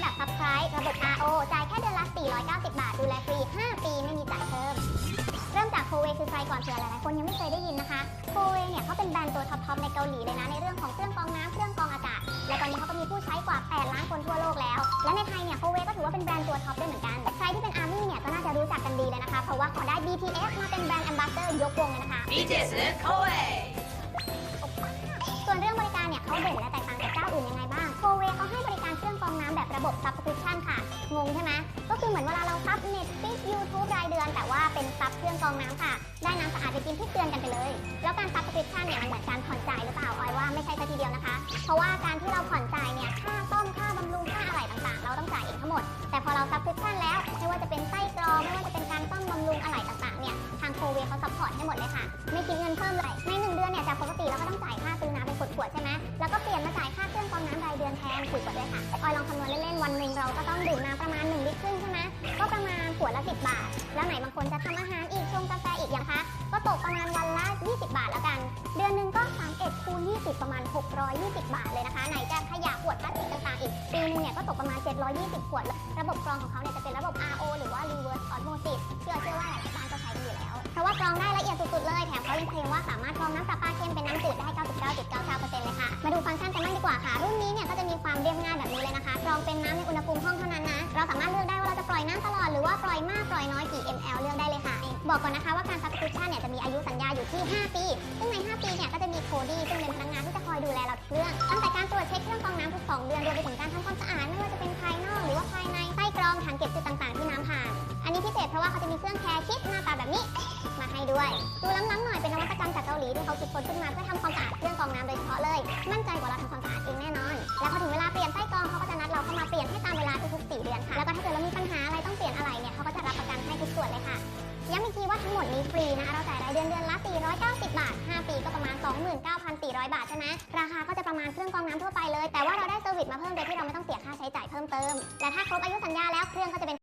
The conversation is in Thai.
ระดับ Subscribe ระบบ RO จ่ายแค่เดือนละ 490 บาท ดูแลฟรี 5 ปี ไม่มีจ่ายเพิ่ม เริ่มจากโคเวคือใครก่อนเผื่อหลายๆคนยังไม่เคยได้ยินนะคะโคเวเนี่ยเขาเป็นแบรนด์ตัวท็อปๆในเกาหลีเลยนะ ในเรื่องของเครื่องกรองน้ำเครื่องกรองอากาศ และตอนนี้เขาก็มีผู้ใช้กว่า 8 ล้านคนทั่วโลกแล้ว และในไทยเนี่ยโคเวก็ถือว่าเป็นแบรนด์ตัวท็อปด้วยเหมือนกัน ใครที่เป็นอาร์มี่เนี่ยก็น่าจะรู้จักกันดีเลยนะคะ เพราะว่าเขาได้ BTS มาเป็นแบรนด์แอมบาสเตอร์ยกวงเลยนะคะ BTS และ Koei ส่วนเรื่องบริการเนี่ยเขาเด่นและแต ระบบ subscription ค่ะ งงใช่ไหมก็คือเหมือนเวลาเราซับ Netflix YouTube รายเดือน แต่ว่าเป็นซับเครื่องกรองน้ำค่ะ ได้น้ำสะอาดไปกินทุกเดือนกันไปเลย แล้วการ subscription เนี่ยมันเหมือนการผ่อนจ่ายหรือเปล่าออยว่าไม่ใช่ซะทีเดียวนะคะ เพราะว่าการที่เราผ่อนจ่ายเนี่ยค่าซ่อมค่าบำรุงค่าอะไรต่างๆ เราต้องจ่ายเองทั้งหมด แต่พอเรา subscription แล้วไม่ว่าจะเป็นไส้กรองไม่ว่าจะเป็นการซ่อมบำรุงอะไรต่างๆเนี่ยทางโคเวเขาซัพพอร์ตให้หมดเลยค่ะไม่คิดเงินเพิ่มเลยในหนึ่งเดือนเนี่ยจากปกติเราก็ต้องจ่ายค่าซื้อน้ำเป็นขวดๆใช่ไหมแล้วก็เปลี่ยนมาจ่ายค่า เครื่องกรองน้ำราดือนแทนสี่ขวดด้วยค่ะออยลองคำนวณเล่นๆวันหนึ่งเราก็ต้องดื่มน้ำประมาณ1ลิตรครึ่งใช่ไหมก็ประมาณขวดละ 10 บาท แล้วไหนบางคนจะทำอาหารอีกชงกาแฟอีกอย่างคะก็ตกประมาณวันละ 20 บาทแล้วกัน เดือนหนึ่งก็31คูณ20 ประมาณ 620 บาทเลยนะคะ ไหนจะขยะขวดพลาสติกต่างๆอีกปีนึงเนี่ยก็ตกประมาณ 720 ขวด ระบบกรองของเขาเนี่ยจะเป็นระบบ RO หรือว่า reverse osmosis เชื่อเชื่อว่าหลายบ้านก็ใช้กันอยู่แล้ว เพราะว่ากรองได้ละเอียดสุดๆเลยแถมเขายังเคลมว่าสามารถกรองน้ำประปาเค็มเป็นน้ำจืดได้ 99.99%เลยค่ะมาดูฟังก์ชันกันบ้างดีกว่าค่ะรุ่นนี้เนี่ย ความเรียบง่ายแบบนี้เลยนะคะกรองเป็นน้ำในอุณหภูมิห้องเท่านั้นนะ เราสามารถเลือกได้ว่าเราจะปล่อยน้ำตลอดหรือว่าปล่อยมากปล่อยน้อยกี่ ml เลือกได้เลยค่ะ บอกก่อนนะคะว่าการ subscription เนี่ยจะมีอายุสัญญาอยู่ที่ 5 ปี ซึ่งใน 5 ปีเนี่ยก็จะมีโคดี้ซึ่งเป็นพนักงานที่จะคอยดูแลเราทุกเรื่องตั้งแต่การตรวจเช็คเครื่องกรองน้ำทุก 2 เดือนรวมไปถึงการทำความสะอาดไม่ว่าจะเป็นภายนอกหรือว่าภายในไส้กรองถังเก็บจุดต่างๆที่น้ำผ่าน อันนี้พิเศษเพราะว่าเขาจะมีเครื่องแคร์คิดหน้าตาแบบนี้มาให้ด้วย ดูล้ำๆหน่อยเป็นนวัตกรรมจากเกาหลีที่เขาคิดค้นขึ้นมาเพื่อทำความสะอาดเครื่องกรองน้ำโดยเฉพาะเลย มั่นใจ แล้วพอถึงเวลาเปลี่ยนไส้กรองเขาก็จะนัดเราเข้ามาเปลี่ยนให้ตามเวลาทุกๆ4เดือนค่ะ แล้วก็ถ้าเกิดเรามีปัญหาอะไรต้องเปลี่ยนอะไรเนี่ยเขาก็จะรับประกันให้ทุกส่วนเลยค่ะ ย้ำอีกทีว่าทั้งหมดนี้ฟรีนะคะเราจ่ายรายเดือนเดือนละ 490 บาท 5 ปีก็ประมาณ 29,400 บาทใช่ไหมราคาก็จะประมาณเครื่องกรองน้ำทั่วไปเลย แต่ว่าเราได้เซอร์วิสมาเพิ่มโดยที่เราไม่ต้องเสียค่าใช้จ่ายเพิ่มเติม และถ้าครบอายุสัญญาแล้วเครื่องก็จะเป็น